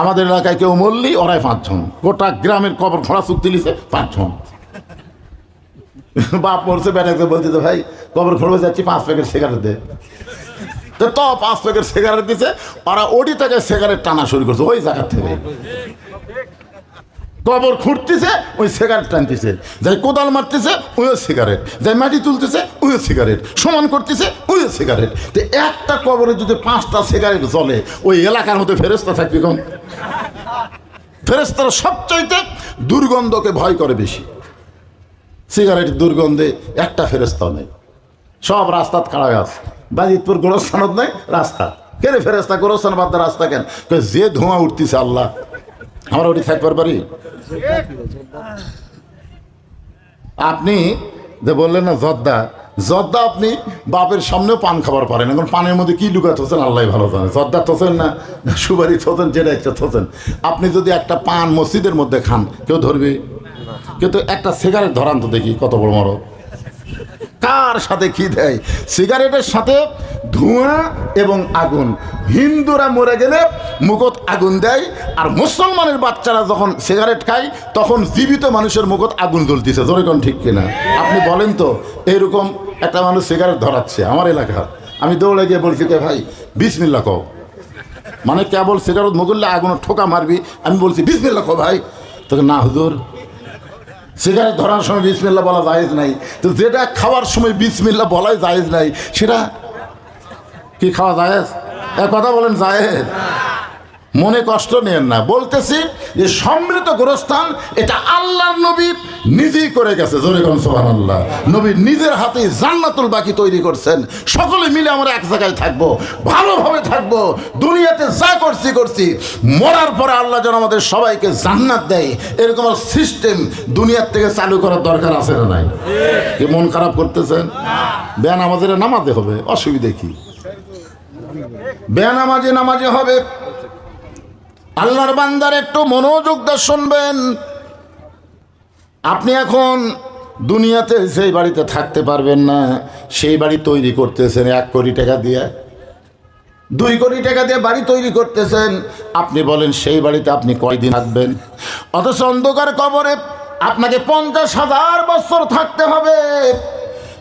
আমাদের এলাকায় কেউ মরলি, ওরাই পাঁচজন। গোটা গ্রামের কবর খোঁড়া চুক্তি লিছে পাঁচজন। বাপ মরছে বলতে তো ভাই, কবর খোঁড়বে যাচ্ছি, পাঁচ প্যাকেট সিগারেট দে। তো তো, পাঁচ প্যাকেট সিগারেট দিছে, ওরা ওটি থেকে সিগারেট টানা শুরু করছে, ওই জায়গার থেকে। কবর খুঁড়তেছে, ওই সিগারেট টানতেছে। যাই কোদাল মারতেছে, ওইও সিগারেট যাই মাটি তুলতেছে, ওইও সিগারেট সমান করতেছে, ওইও সিগারেট তো একটা কবরে যদি পাঁচটা সিগারেট জ্বলে, ওই এলাকার মধ্যে ফেরস্তা থাকবে কোন ফেরেস্তারা সবচাইতে দুর্গন্ধকে ভয় করে বেশি। সিগারেট দুর্গন্ধে একটা ফেরস্তাও নেই। সব রাস্তাত খাড়া আছে। বাজিতপুর গোরস্থানত নেই, রাস্তা। কেন ফেরেস্তা গোরস্থান বাদ রাস্তা কেন? যে ধোঁয়া উঠতেছে আল্লাহ, আমরা ওটি থাকবার পারি? আপনি যে বললেন না জর্দা জর্দা আপনি বাপের সামনেও পান খাবার পারেন এখন পানের মধ্যে কি লুকা থোছেন আল্লাহ ভালো জানে। জর্দা থোছেন না সুবারি থোছেন যেটা ইচ্ছা থোছেন আপনি যদি একটা পান মসজিদের মধ্যে খান, কেউ ধরবে? কিন্তু একটা সিগারেট ধরান তো দেখি কত বড় মরদ। কার সাথে কি দেয়? সিগারেটের সাথে ধোঁয়া এবং আগুন। হিন্দুরা মরে গেলে মুখত আগুন দেয়, আর মুসলমানের বাচ্চারা যখন সিগারেট খায়, তখন জীবিত মানুষের মুখত আগুন জ্বলতেছে। কোন ঠিক কিনা? আপনি বলেন তো এইরকম একটা মানুষ সিগারেট ধরাচ্ছে আমার এলাকা। আমি দৌড়ে গিয়ে বলছি কে ভাই, বিসমিল্লা কও। মানে কেবল সিগারেট মুগুল্লে আগুন ঠোকা মারবি? আমি বলছি, বিসমিল্লা কো ভাই। তোকে না হুজুর সিগারেট ধরার সময় বিসমিল্লা বলা জায়েজ নাই। তো যেটা খাওয়ার সময় বিসমিল্লা বলাই জায়েজ নাই, সেটা কি খাওয়া জায়েজ? এক কথা বলেন জায়েজ? মনে কষ্ট নেন না। বলতেছি যে সমৃদ্ধ গোরস্থান, এটা আল্লাহর নবী নিজেই করে গেছে। জোরে কম সোহান আল্লাহ নিজের হাতে জান্নাতুল বাকি তৈরি করছেন। সকলে মিলে আমরা এক জায়গায় থাকব, ভালোভাবে থাকব। দুনিয়াতে যা করছি করছি। মরার পরে আল্লাহ যেন আমাদের সবাইকে জান্নাত দেয়। এরকম সিস্টেম দুনিয়ার থেকে চালু করার দরকার আছে না নাই? কি মন খারাপ করতেছেন? বেয়া নামাজের নামাতে হবে, অসুবিধে কি? বেয়া নামাজে নামাজে হবে। আল্লাহর বান্দার একটু মনোযোগ দিয়ে শুনবেন। আপনি এখন দুনিয়াতে সেই বাড়িতে থাকতে পারবেন না, সেই বাড়ি তৈরি করতেছেন এক কোটি টাকা দিয়ে। দুই কোটি টাকা দিয়ে বাড়ি তৈরি করতেছেন। আপনি বলেন, সেই বাড়িতে আপনি কয়দিন থাকবেন? অথচ অন্ধকার কবরে আপনাকে পঞ্চাশ হাজার বছর থাকতে হবে।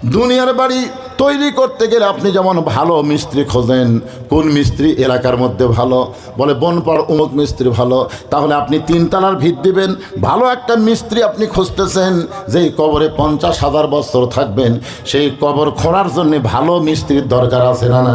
দুনিয়ার বাড়ি তৈরি করতে গেলে আপনি যেমন ভালো মিস্ত্রি খোঁজেন, কোন মিস্ত্রি এলাকার মধ্যে ভালো, বলে বনপাড় উমুক মিস্ত্রি ভালো, তাহলে আপনি তিনতলার ভিত দিবেন, ভালো একটা মিস্ত্রি আপনি খুঁজতেছেন, যেই কবরে পঞ্চাশ হাজার বছর থাকবেন, সেই কবর খোঁড়ার জন্য ভালো মিস্ত্রির দরকার আছে না না?